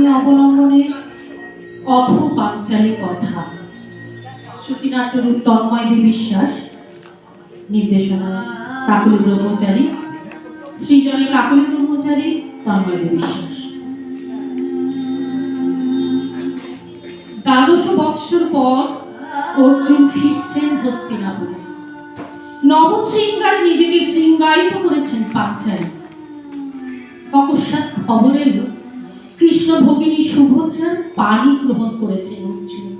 কাহিনী অবলম্বনে অথ পাঞ্চালী কথা। শ্রুতিনাট্যরূপ তন্ময় দে বিশ্বাস, নির্দেশনা কাকুলি ব্রহ্মচারী, সৃজনে কাকুলি ব্রহ্মচারী, তন্ময় দে বিশ্বাস। দ্বাদশ বৎসর পর অর্জুন ফিরছেন হস্তিনাপুরে। নবশৃঙ্গার নিজেকে শৃঙ্গায়িত করেছেন পাঞ্চালী অকস্মাৎ খবর এলো কৃষ্ণ ভগিনী সুভদ্রার পানি গ্রহণ করেছেন অর্জুন।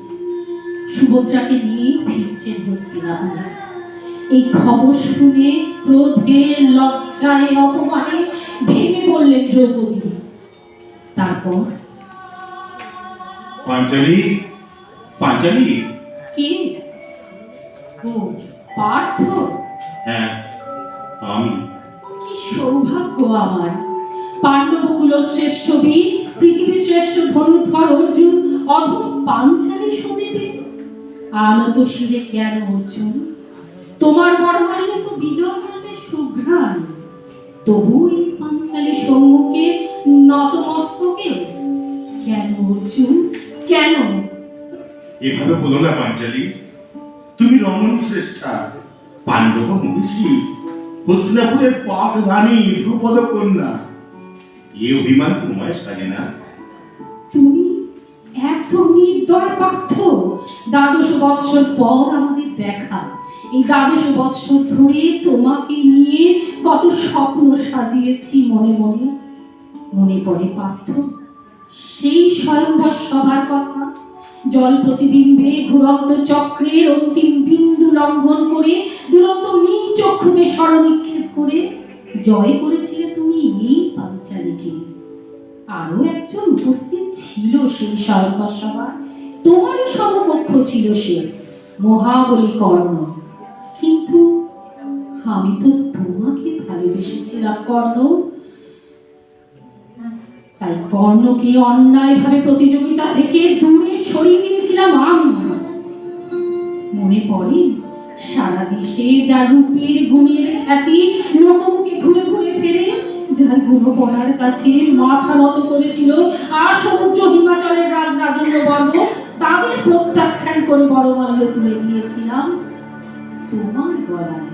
সুভদ্রাকে নিয়ে ফিরছেন হস্তিনাপুরে। এই খবর শুনে ক্রোধে লজ্জায় অপমানে ভেঙে পড়লেন দ্রৌপদী। তারপর? পাঞ্চালি পাঞ্চালি? কে? ও পার্থ? হ্যাঁ আমি। কি সৌভাগ্য আমার। পাণ্ডবকুল শ্রেষ্ঠ বীর পৃথিবীর শ্রেষ্ঠ ধনুর্ধর অর্জুন, অধম পাঞ্চালি শুনিবে আনত শিরে কেন অর্জুন? তোমার মাইলে তো বিজয় মানের সুঘ্রাণ। তবু এই পাঞ্চালি সম্মুখে নতমস্তকে কেন অর্জুন? কেন? এভাবে বলো না পাঞ্চালি। তুমি রমণী শ্রেষ্ঠা, পাণ্ডব মহিষী হস্তিনাপুরের পাক রানী ধ্রুপদ কন্যা এ অভিমান তোমায় সাজে না? এত নির্দয় পার্থ দ্বাদশ বৎসর পর আমাদের দেখা। এই দ্বাদশ বৎসর ধরে তোমাকে নিয়ে কত স্বপ্ন সাজিয়েছি মনে মনে। মনে পড়ে পার্থ। সেই স্বয়ংবর সভার কথা। জল প্রতিবিম্বে ঘুরন্ত চক্রের অন্তিম বিন্দু লঙ্ঘন করে, দুরন্ত নীল চক্ষুকে স্মরণিক্ষেপ করে। জয় করেছিলে তুমি এই পাঞ্চালীকে। আরও একজন উপস্থিত ছিল সেই স্বয়ংবর সভায়। তোমারই সমকক্ষ ছিল সে। মহাবলী কর্ণ। কিন্তু আমি তো তোমাকে ভালোবেসেছিলাম, কর্ণ। তাই কর্ণকে অন্যায়ভাবে প্রতিযোগিতা থেকে দূরে সরিয়ে দিয়েছিলাম আমি। মনে পড়ে, সারা দেশে যা রূপের গুণের খ্যাতি লোকমুখে ঘুরে ঘুরে ফেরে যার গুণপনার কাছে মাথা নত করেছিল। আর সমুদ্র হিমাচলের রাজ রাজন্য তাদের প্রত্যাখ্যান করে বড় মাল্য তুলে দিয়েছিলাম তোমার গলায়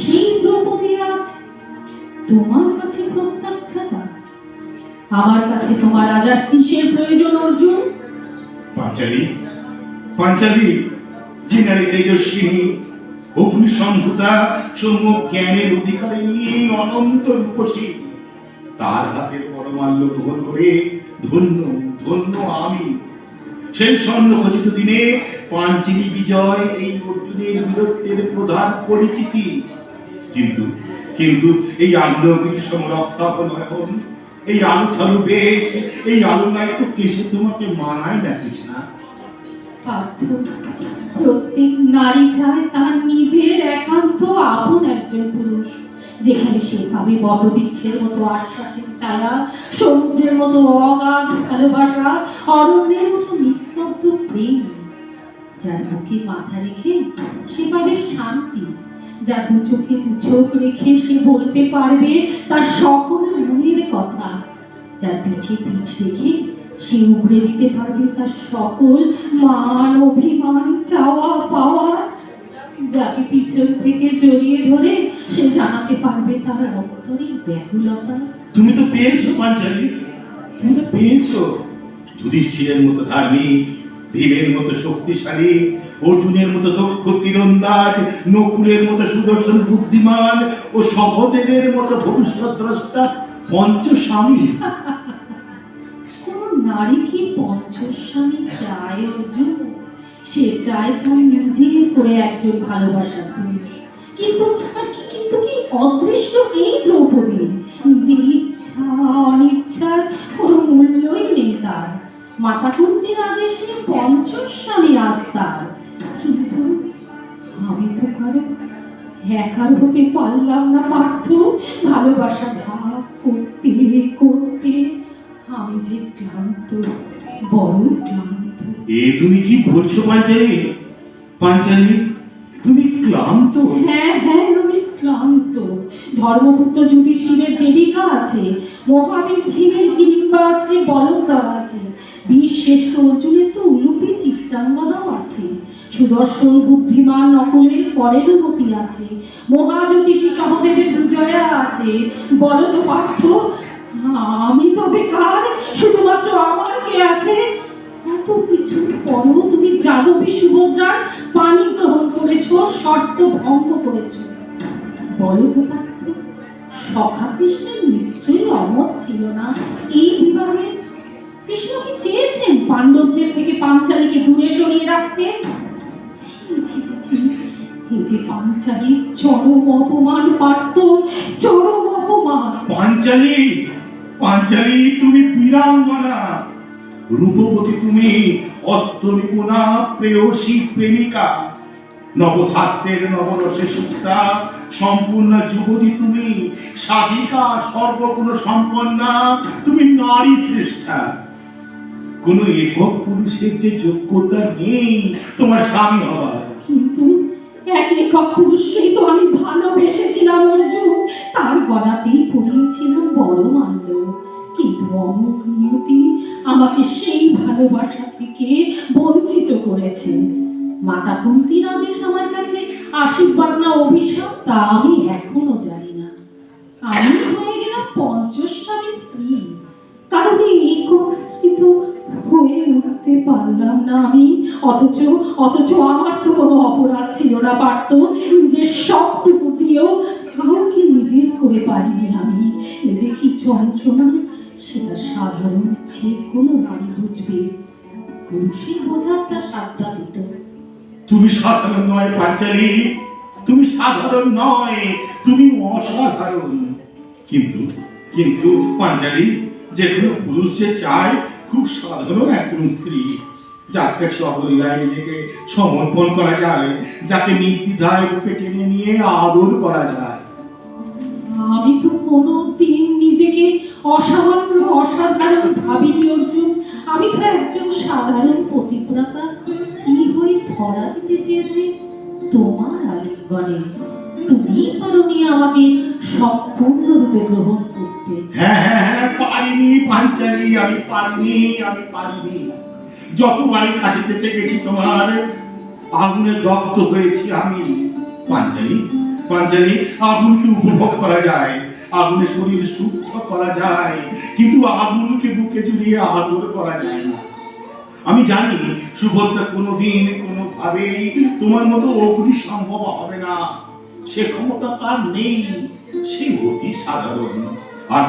সেই দ্রৌপদী আজ তোমার কাছে প্রত্যাখ্যাতা। আমার কাছে তোমার রাজার কিসের প্রয়োজন, অর্জুন? পাঞ্চালি পাঞ্চালি, যে নারী তেজস্বিনী অগ্নি সম্ভূতা সম্যক জ্ঞানের অধিকারিণী অনন্ত রূপসী। তার হাতের পরমাল্য গ্রহণ করে ধন্য ধন্য আমি। সেই স্বর্ণ খচিত দিনে পাঞ্চিনী বিজয় এই অর্জুনের বীরত্বের প্রধান পরিচিতি। কিন্তু কিন্তু এই আগ্নেয়গিরি সমরস্থাপন এখন, এই আলু থালু বেশ, এই আলু গায়ে তো কেসে তোমাকে মানায় না পার্থ প্রত্যেক নারী চায় তার নিজের একান্ত আপন একজন পুরুষ, যেখানে সে পাবে বটবৃক্ষের মতো আশ্বাসের ছায়া সমুদ্রের মতো অগাধ ভালোবাসা, অরণ্যের মতো নিস্তব্ধ প্রেম। যার বুকে মাথা রেখে সে পাবে শান্তি, যার দু চোখে দু চোখ রেখে সে বলতে পারবে তার সকল মনের কথা। যার পিঠে পিঠ রেখে সে উগড়ে দিতে পারবে তার সকল মান, অভিমান, চাওয়া, পাওয়া। যাকে পিছন থেকে জড়িয়ে ধরে, সে জানাতে পারবে তার অন্তরের ব্যাকুলতা। তুমি তো পেয়েছ পাঞ্চালি তুমি তো পেয়েছ। যুধিষ্ঠিরের মতো ধার্মিক, ভীমের মতো শক্তিশালী, অর্জুনের মতো দক্ষ তীরন্দাজ, নকুলের মতো সুদর্শন বুদ্ধিমান ও সহদেবের মতো ভবিষ্যৎ দ্রষ্টা পঞ্চস্বামী। নারী কি পঞ্চস্বামী চায় অর্জুন? সে চায় তার নিজের করে একজন ভালোবাসার পুরুষ কিন্তু কিন্তু কি অদৃষ্ট এই দ্রৌপদীর নিজের ইচ্ছা, অনিচ্ছার কোনো মূল্যই নেই তার। মাতা কুন্তির আদেশে পঞ্চস্বামী আস্তার কিন্তু আমি তো কারও একার হতে পারলাম না, পার্থ। ভালোবাসা ভাগ করতে করতে আমি যে ক্লান্ত বড় ক্লান্ত। এ তুমি কি বলছো পাঞ্চালি? পাঞ্চালি তুমি ক্লান্ত? হ্যাঁ হ্যাঁ আমি ক্লান্ত। ধর্মপুত্র যুধিষ্ঠিরের দেবিকা আছে মহাবীর ভীমের গিরিম্বা আছে আছে। বীর শ্রেষ্ঠ অর্জুনের তো উলুপে চিত্রাঙ্গদাও আছে। সুদর্শন বুদ্ধিমান নকলের করের মতি আছে। মহাজ্যোতিষী সহদেবের বিজয়া আছে। বলদ পার্থ আমি তবে কার শুধুমাত্র আমার কে আছে? এত কিছু পরেও তুমি যাদবী সুভদ্রার পানি গ্রহণ করেছ, শর্ত ভঙ্গ করেছ। বলো তো সখা কৃষ্ণের নিশ্চয়ই অমত ছিল না এই বিবাহে? কৃষ্ণ কি চেয়েছেন পাণ্ডবদের থেকে পাঞ্চালীকে দূরে সরিয়ে রাখতে? যে পাঞ্চালীর চরম অপমান পার্থ, চরম অপমান। পাঞ্চালী! পাঞ্চালী, তুমি বীরাঙ্গনা। রূপবতী তুমি অস্ত্র নিপুণা, প্রেয়সী প্রেমিকা। নবসাত্যের নবরসে সুক্তা সম্পূর্ণ যুবতী তুমি, সাধিকা, সর্বগুণ সম্পন্না, তুমি নারী শ্রেষ্ঠা। কোন একক পুরুষের যে যোগ্যতা নেই, তোমার স্বামী হবার একক পুরুষই তো আমি ভালোবেসেছিলাম, অর্জুন। তার গলাতেই পড়িয়েছিলাম বড় মাল্য। কিন্তু অমুক নিয়তি আমাকে সেই ভালোবাসা থেকে বঞ্চিত করেছে। মাতা কুন্তির আদেশ আমার কাছে, আশীর্বাদ না অভিশাপ, তা আমি এখনও জানি না। আমি হয়ে গেলাম পঞ্চস্বামী স্ত্রী। কারণ এই একক স্ত্রী তো হয়ে উঠতে পারলাম না আমি। অথচ অথচ আমার তো কোনো অপরাধ ছিল না পারত নিজের সবটুকু দিয়েও কাউকে নিজের করে পারিনি আমি। এই যে কি যন্ত্রণা, সেটা সাধারণ যে কোনো নারী বুঝবে। পুরুষের বোঝাটা সাতটা দিত তুমি সাধারণ নয়, পাঞ্চালী। তুমি সাধারণ নয়, তুমি অসাধারণ। কিন্তু কিন্তু, পাঞ্চালী, যে কোনো পুরুষ যে চায় খুব সাধারণ একজন স্ত্রী যার কাছে অবলীলায় নিজেকে সমর্পণ করা যায়, যাকে নির্দ্বিধায় বুকে টেনে নিয়ে আদর করা যায়। আমি তো কোনো দিন নিজেকে অসামান্য, অসাধারণ ভাবিনি, অর্জুন। আমি তো একজন সাধারণ পতিব্রতা স্ত্রী হয়ে ধরা দিতে চেয়েছি তোমার আলিঙ্গনে। তুমি পারোনি আমাকে সম্পূর্ণরূপে গ্রহণ করতে। হ্যাঁ হ্যাঁ হ্যাঁ পারিনি আমি পারিনি আমি পারিনি। যতবারই কাছে যেতে গেছি তোমার আগুনে দগ্ধ হয়েছি আমি পাঞ্চালী পাঞ্চালী আগুনকে উপভোগ করা যায়, আগুনে শরীর শুদ্ধ করা যায়, কিন্তু আগুনকে বুকে জুড়িয়ে আদর করা যায় না। আমি জানি সুভদ্রা কোনোদিন কোনোভাবেই তোমার মতো অগ্নি সম্ভব হবে না। সে ক্ষমতা তার নেই সে অতি সাধারণ। আর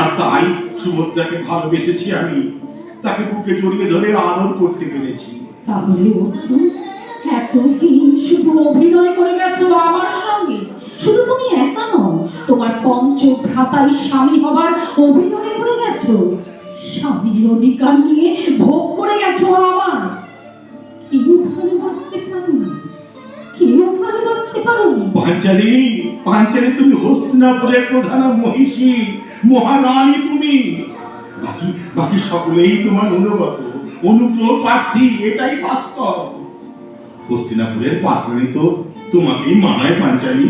আর তাই সুভদ্রাকে ভালোবেসেছি আমি, তাকে বুকে জড়িয়ে ধরে আদর করতে পেরেছি। তাহলে অর্জুন এতদিন শুধু অভিনয় করে গেছো আমার সঙ্গে। শুধু তুমি একা নও, তোমার পঞ্চ ভ্রাতাই স্বামী হবার অভিনয় করে গেছো। স্বামীর অধিকার নিয়ে ভোগ করে গেছো আমার। কেউ ভালোবাসতে পারোনি কেউ ভালোবাসতে পারোনি পাঞ্চালী পাঞ্চালী তুমি হস্তিনাপুরের প্রধান মহিষী মহারানী তুমি। বাকি বাকি সকলেই তোমার অনুগত অনুগ্রহ প্রার্থী এটাই বাস্তব। হস্তিনাপুরের তো তোমাকেই মানায় পাঞ্চালী।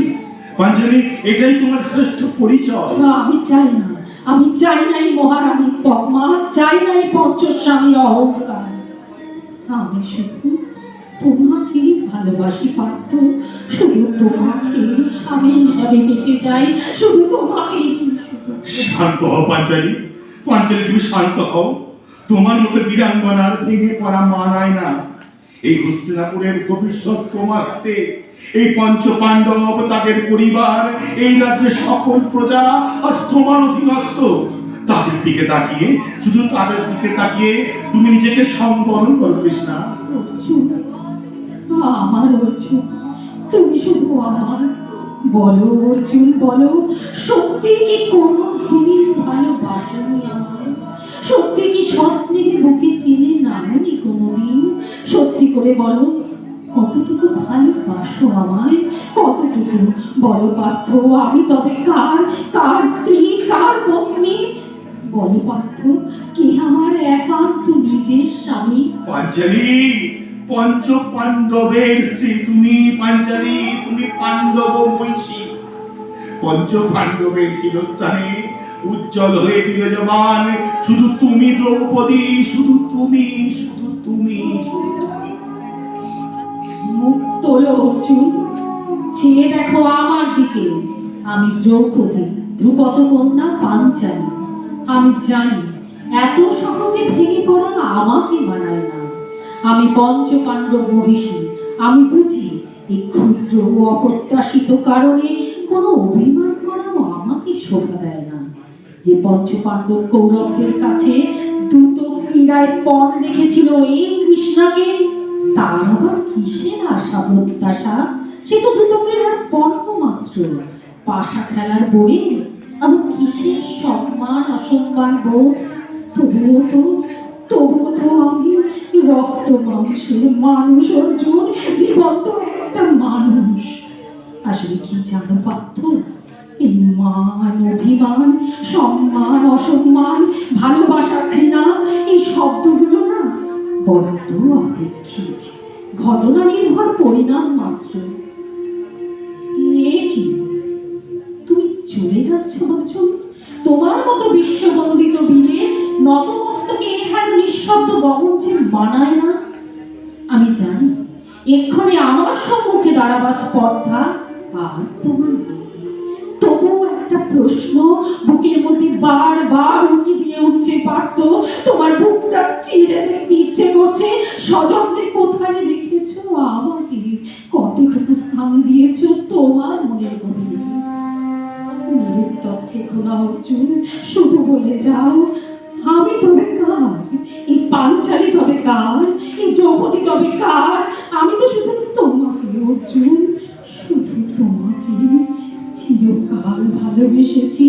পাঞ্চালী এটাই তোমার শ্রেষ্ঠ পরিচয়। না, আমি চাই না আমি চাই না এই মহারানীর তকমা চাই না এই পঞ্চস্বামীর অহংকার। আমি শুধু তোমাকেই ভালোবাসি পারত শুধু তোমাকে স্বামী হিসাবে পেতে চাই। শুধু তোমাকেই শুধু শান্ত হও পাঞ্চালী। পাঞ্চালী তুমি শান্ত হও। তোমার মতো বীরাঙ্গনার ভেঙে পড়া মানায় না। এই হস্তিনাপুরের ভবিষ্যৎ তোমার হাতে। এই পঞ্চ পাণ্ডব তাদের পরিবার এই রাজ্যের সকল প্রজা আজ তোমার অধীনস্থ। তাদের দিকে তাকিয়ে শুধু তাদের দিকে তাকিয়ে তুমি নিজেকে সম্বরণ করবে না আমার অর্জুন তুমি শুধু আমার বলো অর্জুন বলো। সত্যি কি কোনো দিন ভালোবাসনি আমায়? সত্যি কি সস্নেহে বুকে টেনে নামনি কোনোদিন? সত্যি করে বলো, কতটুকু ভালোবাসো আমায়? কতটুকু? বলো পার্থ, আমি তবে কার? কার স্ত্রী, কার পত্নী? বলো পার্থ, কে আমার একান্ত নিজের স্বামী? পাঞ্চালী পঞ্চ পাণ্ডবের স্ত্রী, তুমি পাঞ্চালী, তুমি পাণ্ডব মহিষী। পঞ্চ পাণ্ডবের শিরস্থানে উজ্জ্বল হয়ে বিরাজমান, শুধু তুমি দ্রৌপদী, শুধু তুমি শুধু তুমি মুখ তোলো অর্জুন চেয়ে দেখো আমার দিকে। আমি দ্রৌপদী ধ্রুপদ কন্যা পাঞ্চালী। আমি জানি, এত সহজে ভেঙে পড়া আমাকে মানায় না। আমি পঞ্চ পাণ্ডব মহিষী। আমি বুঝি এই ক্ষুদ্র ও অপ্রত্যাশিত কারণে কোনো অভিমান করাও আমাকে শোভা দেয় না। যে পঞ্চ পাণ্ডব কৌরবদের কাছে দুটো ক্রীড়ায় পণ রেখেছিল এই কৃষ্ণাকে তার আবার কিসের আশা প্রত্যাশা? সে তো দুটো ক্রীড়ার পণ্য মাত্র। পাশা খেলার বড়ে আমার কিসের সম্মান অসম্মান বোধ? তবুও তো তবুও আমি রক্ত মাংসের মানুষ অর্জুন, জীবন্ত মানুষ। আসলে কি জানো পার্থ? মান, অভিমান, সম্মান, অসম্মান, ভালোবাসা, ঘৃণা, এই শব্দগুলো না বড্ড আপেক্ষিক। ঘটনা নির্ভর পরিণাম মাত্র। এ কি? তুমি চলে যাচ্ছ বচন তোমার মতো বিশ্ববন্দিত বীরে নতমস্তকে এখানে নিঃশব্দ গমন যে মানায় না? আমি জানি, এক্ষণে আমার সম্মুখে দাঁড়াবার স্পর্ধা আর তোমার তবুও একটা প্রশ্ন, বুকের মধ্যে বারবার উকি দিয়ে উঠছে পারত তোমার বুকটা চিড়ে দেখতে ইচ্ছে করছে, সযত্নে কোথায় রেখেছো আমাকে? কতটুকু স্থান দিয়েছ তোমার মনের গভীরে? নিরুত্তর থেকো না অর্জুন, শুধু বলে যাও, আমি তবে কার? এই পাঞ্চালি তবে কার? এই দ্রৌপদী তবে কার? আমি তো শুধু তোমাকে, অর্জুন, শুধু তোমাকে চিরকাল ভালোবেসেছি।